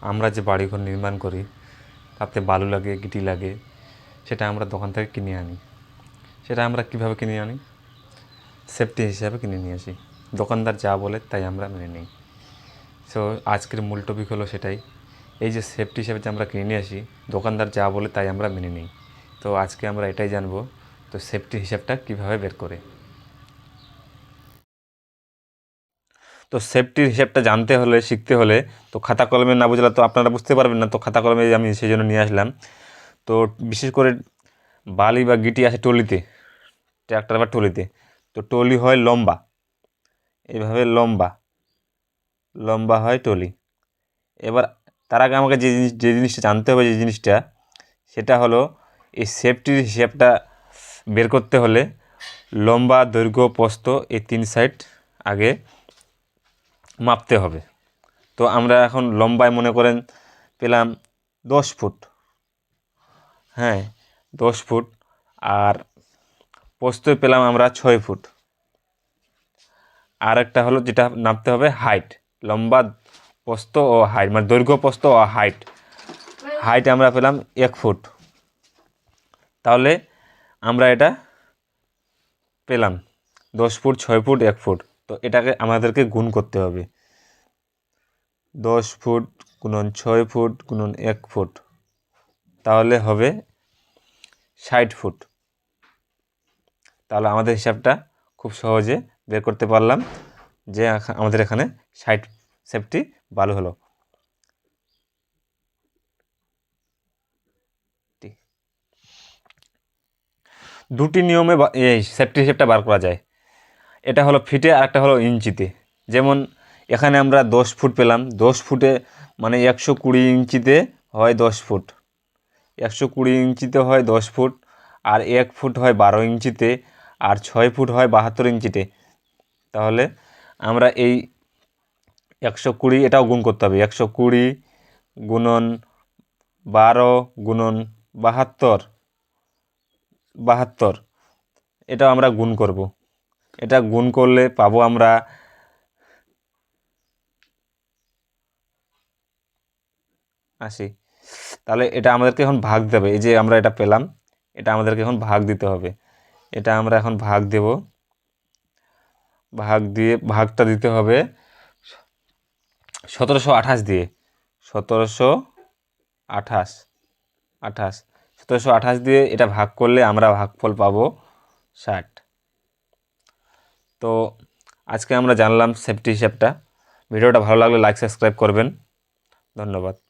আমরা যে বাড়িঘর নির্মাণ করি, তাতে বালু লাগে, গিটি লাগে, সেটা আমরা দোকান থেকে কিনে আনি। সেটা আমরা কীভাবে কিনে আনি? সেফটি হিসাবে কিনে নিয়ে আসি। দোকানদার যা বলে, তাই আমরা মেনে নিই। সো আজকের মূল টপিক হলো সেটাই। এই যে সেফটি হিসাবে যে আমরা কিনে নিয়ে আসি, দোকানদার যা বলে, তাই আমরা মেনে নিই। তো আজকে আমরা এটাই জানব, তো সেফটি হিসাবটা কীভাবে বের করে। তো সেফটির হিসাবটা জানতে হলে, শিখতে হলে, তো খাতা কলমে না বুঝলে তো আপনারা বুঝতে পারবেন না, তো খাতা কলমে আমি সেই জন্য নিয়ে আসলাম। তো বিশেষ করে বালি বা গিটি আছে টলিতে ট্র্যাক্টর বা টলিতে, তো টলি হয় লম্বা। এইভাবে লম্বা লম্বা হয় টলি। এবার তার আগে আমাকে যে জিনিস, যে জিনিসটা জানতে হবে, যে জিনিসটা, সেটা হলো এই সেফটির হিসাবটা বের করতে হলে লম্বা, দৈর্ঘ্য, প্রস্থ, এই তিন সাইড আগে মাপতে হবে। তো আমরা এখন লম্বায় মনে করেন পেলাম দশ ফুট। হ্যাঁ দশ ফুট। আর প্রস্থয় পেলাম আমরা ছয় ফুট। আর একটা হলো যেটা নাপতে হবে হাইট। লম্বা পোস্ত ও হাইট মানে দৈর্ঘ্য পোস্ত ও হাইট। হাইট আমরা পেলাম এক ফুট। তাহলে আমরা এটা পেলাম। দশ ফুট, ছয় ফুট, এক ফুট। তো এটাকে আমাদেরকে গুণ করতে হবে। দশ ফুট গুণন ছয় ফুট গুণন এক ফুট, তাহলে হবে ষাট ফুট। তাহলে আমাদের হিসাবটা খুব সহজে বের করতে পারলাম যে আমাদের এখানে ষাট সেফটি ভালো হলো। দুটি নিয়মে এই সেফটি হিসেবটা বার করা যায়। এটা হলো ফিটে আর একটা হলো ইঞ্চিতে। যেমন এখানে আমরা দশ ফুট পেলাম। দশ ফুটে মানে একশো কুড়ি ইঞ্চিতে হয় দশ ফুট। একশো কুড়ি ইঞ্চিতে হয় দশ ফুট আর এক ফুট হয় বারো ইঞ্চিতে আর ছয় ফুট হয় বাহাত্তর ইঞ্চিতে। তাহলে আমরা এই একশো কুড়ি এটাও গুণ করতে হবে। একশো কুড়ি গুণন বারো গুণন বাহাত্তর বাহাত্তর, এটাও আমরা গুণ করব। এটা গুণ করলে পাবো আমরা আশি। তাহলে এটা আমাদেরকে এখন ভাগ দেবে এই যে আমরা এটা পেলাম, এটা আমাদেরকে এখন ভাগ দিতে হবে। এটা আমরা এখন ভাগ দেব। ভাগ দিয়ে, ভাগটা দিতে হবে সতেরোশো আঠাশ দিয়ে। সতেরোশো আঠাশ আঠাশ। সতেরোশো আঠাশ দিয়ে এটা ভাগ করলে আমরা ভাগফল পাবো ষাট। তো আজকে আমরা জানলাম সেফটি হিসাবটা। ভিডিওটা ভালো লাগলে লাইক সাবস্ক্রাইব করবেন। ধন্যবাদ।